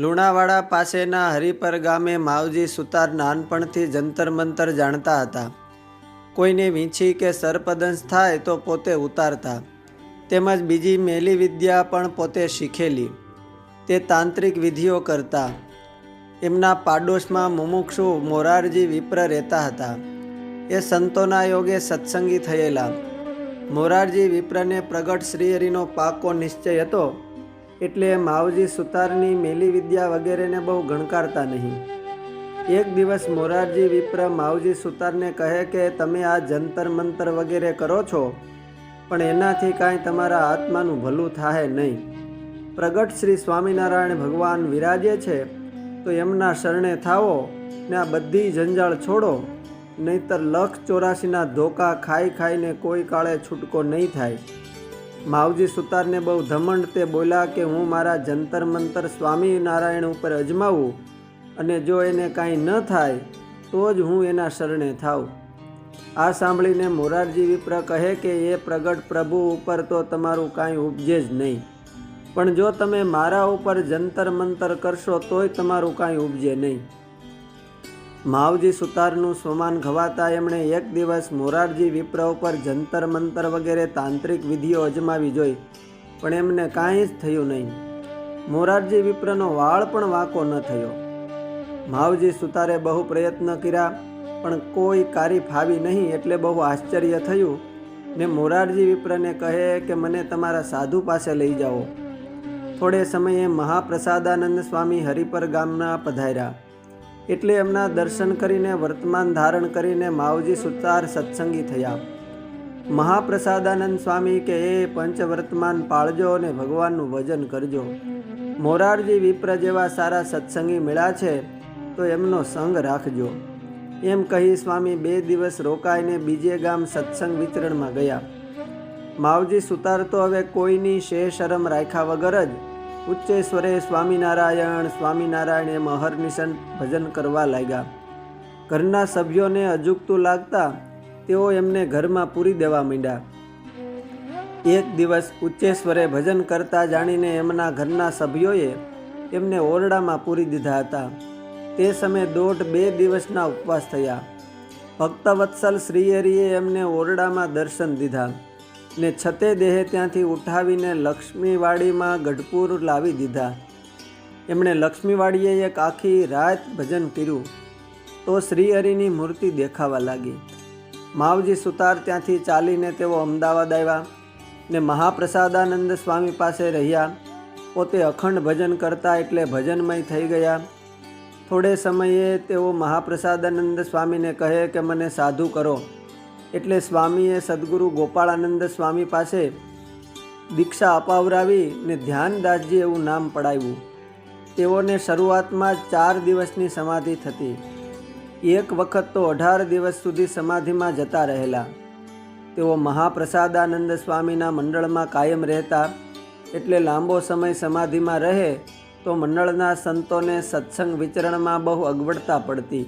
લુણાવાડા પાસેના હરિપર ગામે માવજી સુતાર નાનપણથી જંતર મંતર જાણતા હતા. કોઈને વીંછી કે સરપદંશ થાય તો પોતે ઉતારતા. તેમજ બીજી મેલી વિદ્યા પણ પોતે શીખેલી. તે તાંત્રિક વિધિઓ કરતા. એમના પાડોશમાં મુમુક્ષુ મોરારજી વિપ્ર રહેતા હતા. એ સંતોના યોગે સત્સંગી થયેલા. મોરારજી વિપ્રને પ્રગટ શ્રીહરિનો પાકો નિશ્ચય હતો. એટલે માવજી સુતારની મેલી વિદ્યા વગેરેને બહુ ગણકારતા નહીં. એક દિવસ મોરારજી વિપ્ર માવજી સુતારને કહે કે, તમે આ જંતર મંતર વગેરે કરો છો? પણ એનાથી કાંઈ તમારા આત્માનું ભલું થાય નહીં. પ્રગટ શ્રી સ્વામિનારાયણ ભગવાન વિરાજે છે, તો એમના શરણે થાવો ને આ બધી જંજાળ છોડો. નહીતર લખ ચોરાસીના ધોકા ખાઈ ખાઈને કોઈ કાળે છૂટકો નહીં થાય. માવજી સુતારને બહુ ધમંડ તે બોલ્યા કે હું મારા જંતર મંતર સ્વામિનારાયણ ઉપર અજમાવું અને જો એને કાંઈ ન થાય, તો જ હું એના શરણે થાવ આ સાંભળીને મોરારજી વિપ્ર કહે કે એ પ્રગટ પ્રભુ ઉપર તો તમારું કાંઈ ઉપજે જ નહીં. પણ જો તમે મારા ઉપર જંતર મંતર કરશો, તોય તમારું કાંઈ ઉપજે નહીં. માવજી સુતારનું સોમાન ઘવાતા એમણે એક દિવસ મોરારજી વિપ્ર ઉપર જંતર મંતર વગેરે તાંત્રિક વિધિઓ અજમાવી જોઈ, પણ એમને કાંઈ જ થયું નહીં. મોરારજી વિપ્રનો વાળ પણ વાંકો ન થયો. માવજી સુતારે બહુ પ્રયત્ન કર્યા, પણ કોઈ કારી ફાવી નહીં એટલે બહુ આશ્ચર્ય થયું ને મોરારજી વિપ્રને કહે કે મને તમારા સાધુ પાસે લઈ જાઓ. થોડે સમયે મહાપ્રસાદાનંદ સ્વામી હરિપર ગામના પધાર્યા. એટલે એમના દર્શન કરીને, વર્તમાન ધારણ કરીને માવજી સુતાર સત્સંગી થયા. મહાપ્રસાદાનંદ સ્વામી કે, એ પંચવર્તમાન પાળજો અને ભગવાનનું ભજન કરજો. મોરારજી વિપ્ર જેવા સારા સત્સંગી મળ્યા છે, તો એમનો સંગ રાખજો. એમ કહી સ્વામી બે દિવસ રોકાઈને બીજે ગામ સત્સંગ વિતરણમાં ગયા. માવજી સુતાર તો હવે કોઈની શે શરમ રાખ્યા વગર જ ઉચ્ચેશ્વરે સ્વામિનારાયણ સ્વામિનારાયણ એમ અહર્નિશન ભજન કરવા લાગ્યા. ઘરના સભ્યોને અજુગતું લાગતા તેઓ એમને ઘરમાં પૂરી દેવા માંડ્યા. એક દિવસ ઉચ્ચેશ્વરે ભજન કરતા જાણીને એમના ઘરના સભ્યોએ એમને ઓરડામાં પૂરી દીધા હતા. તે સમયે દોઢ બે દિવસના ઉપવાસ થયા. ભક્તવત્સલ શ્રીયરીએ એમને ઓરડામાં દર્શન દીધા. ને છતે દેહે ત્યાંથી ઉઠાવીને લક્ષ્મીવાડીમાં ગઢપુર લાવી દીધા. એમણે લક્ષ્મીવાડીએ એક આખી રાત ભજન કર્યું. તો શ્રીહરિની મૂર્તિ દેખાવા લાગી. માવજી સુતાર ત્યાંથી ચાલીને તેઓ અમદાવાદ આવ્યા ને મહાપ્રસાદાનંદ સ્વામી પાસે રહ્યા. પોતે અખંડ ભજન કરતા એટલે ભજનમય થઈ ગયા. થોડે સમયે તેઓ મહાપ્રસાદાનંદ સ્વામીને કહે કે, મને સાધુ કરો. એટલે સ્વામીએ સદગુરુ ગોપાળાનંદ સ્વામી પાસે દીક્ષા અપાવરાવી ને ધ્યાનદાસજી એવું નામ પડાવ્યું. તેઓને શરૂઆતમાં ચાર દિવસની સમાધિ થતી. એક વખત તો અઢાર દિવસ સુધી સમાધિમાં જતા રહેલા. તેઓ મહાપ્રસાદાનંદ સ્વામીના મંડળમાં કાયમ રહેતા. એટલે લાંબો સમય સમાધિમાં રહે તો મંડળના સંતોને સત્સંગ વિચરણમાં બહુ અગવડતા પડતી.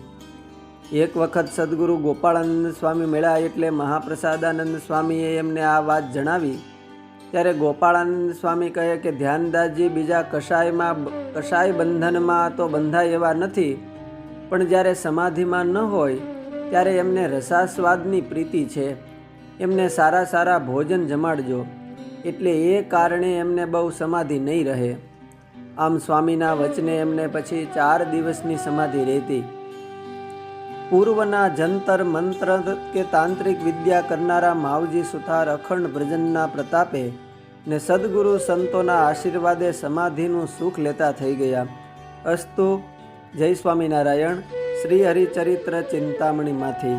એક વખત સદગુરુ ગોપાળાનંદ સ્વામી મળ્યા એટલે મહાપ્રસાદાનંદ સ્વામીએ એમને આ વાત જણાવી. ત્યારે ગોપાળાનંદ સ્વામી કહે કે ધ્યાનદાસજી બીજા કષાયમાં કષાય બંધનમાં તો બંધાય એવા નથી. પણ જ્યારે સમાધિમાં ન હોય, ત્યારે એમને રસાસ્વાદની પ્રીતિ છે. એમને સારા સારા ભોજન જમાડજો. એટલે એ કારણે એમને બહુ સમાધિ નહીં રહે. આમ સ્વામીના વચને એમને પછી ચાર દિવસની સમાધિ રહેતી. પૂર્વના જંતર મંત્ર કે તાંત્રિક વિદ્યા કરનારા માવજી સુથાર અખંડ ભ્રજનના પ્રતાપે ને સદગુરુ સંતોના આશીર્વાદે સમાધિનું સુખ લેતા થઈ ગયા. અસ્તુ, જય સ્વામિનારાયણ, શ્રી હરિચરિત્ર ચિંતામણીમાંથી.